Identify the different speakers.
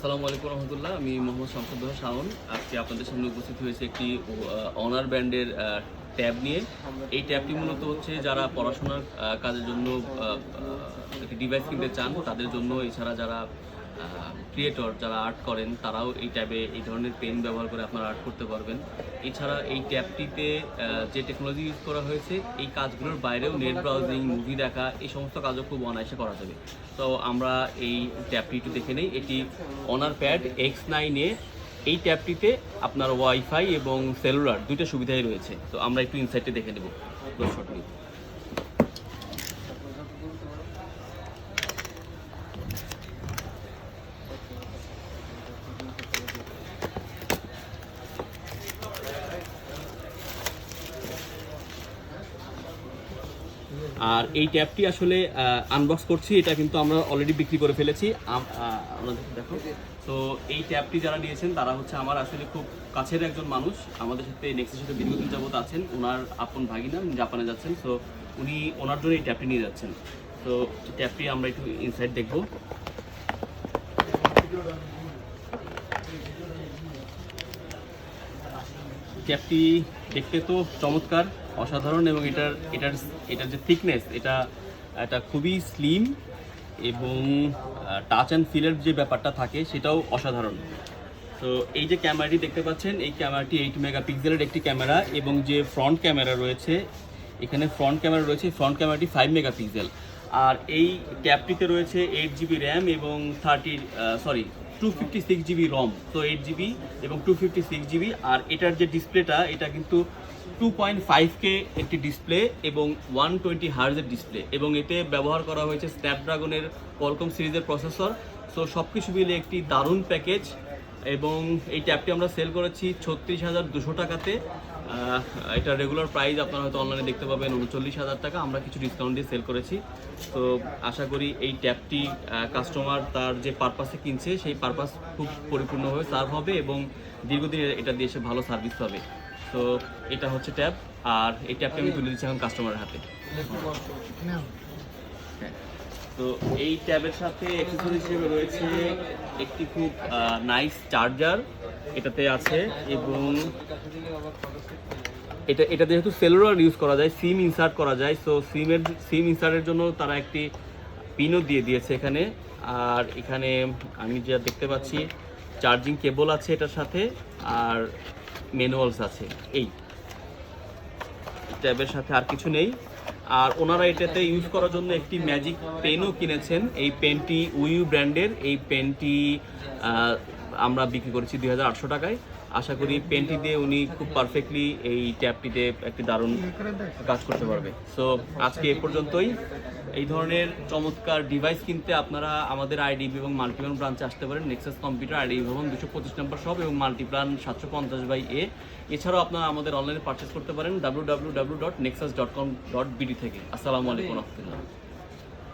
Speaker 1: আসসালামু আলাইকুম রহমতুল্লাহ, আমি মোহাম্মদ শামসুদ্দোহা শাওন। আজকে আপনাদের সামনে উপস্থিত হয়েছে একটি অনার ব্র্যান্ডের ট্যাব নিয়ে। এই ট্যাবটি মূলত হচ্ছে যারা পড়াশোনার কাজের জন্য একটি ডিভাইস কিনতে চান, তাদের জন্য এছাড়া যারা ক্রিয়েটর যারা আর্ট করেন, তারাও এই ট্যাবে এই ধরনের পেন ব্যবহার করে আপনারা আর্ট করতে পারবেন। এছাড়া এই ট্যাবটিতে যে টেকনোলজি ইউজ করা হয়েছে, এই কাজগুলোর বাইরেও নেট ব্রাউজিং মুভি দেখা, এই সমস্ত কাজও খুব অনায়াসে করা যাবে। তো আমরা এই ট্যাবটি একটু দেখে নেই। এটি অনার প্যাড এক্স নাইনে এই ট্যাবটিতে আপনার ওয়াইফাই এবং সেলুলার দুইটা সুবিধাই রয়েছে। তো আমরা একটু ইনসাইটে দেখে নেব। দর্শকটি আর এই ট্যাবটি আসলে আনবক্স করছি এটা কিন্তু আমরা অলরেডি বিক্রি করে ফেলেছি। আম- আহ, আপনাদের দেখো। তো এই ট্যাবটি যারা নিয়েছেন তারা হচ্ছে আমার আসলে খুব কাছের একজন মানুষ। আমাদের সাথে নেক্সটের সাথে দীর্ঘদিন যাবত আছেন। ওনার আপন ভাগিনা জাপানে যাচ্ছেন। তো উনি ওনার জন্য এই ট্যাবটি নিয়ে যাচ্ছেন। তো ট্যাবটি আমরা একটু ইনসাইড দেখব। ক্যাপটি দেখতে তো চমৎকার। অসাধারণ এবং এটার এটার এটার যে থিকনেস এটা এটা খুবই স্লিম এবং টাচ অ্যান্ড ফিলের যে ব্যাপারটা থাকে সেটাও অসাধারণ। তো এই যে ক্যামেরাটি দেখতে পাচ্ছেন, এই ক্যামেরাটি এইট মেগাপিক্সেলের একটি ক্যামেরা এবং যে ফ্রন্ট ক্যামেরা রয়েছে, এখানে ফ্রন্ট ক্যামেরা রয়েছে ফ্রন্ট ক্যামেরাটি ফাইভ মেগাপিক্সেল আর এই ট্যাবটিতে রয়েছে এইট জিবি র্যাম এবং thirty sorry two fifty six GB ROM তো এইট জিবি এবং টু ফিফটি সিক্স জিবি আর এটার যে ডিসপ্লেটা এটা কিন্তু টু পয়েন্ট ফাইভ কে একটি ডিসপ্লে এবং ওয়ান টোয়েন্টি হার্জের ডিসপ্লে এবং এতে ব্যবহার করা হয়েছে স্ন্যাপড্রাগনের কলকম সিরিজের প্রসেসর সো সব কিছু মিলে একটি দারুণ প্যাকেজ এবং এই ট্যাবটি আমরা সেল করেছি ছত্রিশ হাজার দুশো টাকাতে। এটা রেগুলার প্রাইস আপনারা হয়তো অনলাইনে দেখতে পাবেন, উনচল্লিশ হাজার টাকা। আমরা কিছু ডিসকাউন্ট দিয়ে সেল করেছি। তো আশা করি এই ট্যাবটি কাস্টমার তার যে পারপাসে কিনছে, সেই পারপাস খুব পরিপূর্ণভাবে সার্ভ হবে এবং দীর্ঘদিন এটা দিয়ে সে ভালো সার্ভিস পাবে। তো এটা হচ্ছে ট্যাব, আর এই ট্যাবটা আমি তুলে দিচ্ছি এখন কাস্টমারের হাতে হ্যাঁ। তো এই ট্যাবের সাথে অ্যাক্সেসরি হিসেবে রয়েছে একটি খুব নাইস চার্জার এটাতে আছে এবং এটা এটা যেহেতু সেলুলার ইউজ করা যায় সিম ইনসার্ট করা যায় সো সিমের সিম ইনসার্টের জন্য তারা একটি পিনও দিয়ে দিয়েছে এখানে আর এখানে আমি যা দেখতে পাচ্ছি চার্জিং কেবল আছে এটার সাথে, আর ম্যানুয়ালস আছে, এই। ট্যাবের সাথে আর কিছু নেই। আর ওনারা এটাতে ইউজ করার জন্য একটি ম্যাজিক পেনও কিনেছেন। এই পেনটি উইউ ব্র্যান্ডের এই পেনটি আমরা বিক্রি করেছি দুই হাজার আটশো টাকায়। আশা করি পেনটি দিয়ে উনি খুব পারফেক্টলি এই ট্যাবটিতে একটি দারুণ কাজ করতে পারবে। সো আজকে এ পর্যন্তই। এই ধরনের চমৎকার ডিভাইস কিনতে আপনারা আমাদের আইডিবি এবং মাল্টিপ্লান ব্রাঞ্চে আসতে পারেন। নেক্সাস কম্পিউটার আইডিবি ভবন দুশো পঁচিশ নম্বর সব এবং মাল্টিপ্লান সাতশো পঞ্চাশ বাই এ। এছাড়াও আপনারা আমাদের অনলাইনে পারচেস করতে পারেন W W W dot Nexus dot com dot BD থেকে। আসসালামু আলাইকুম রহমতুল্লাহ।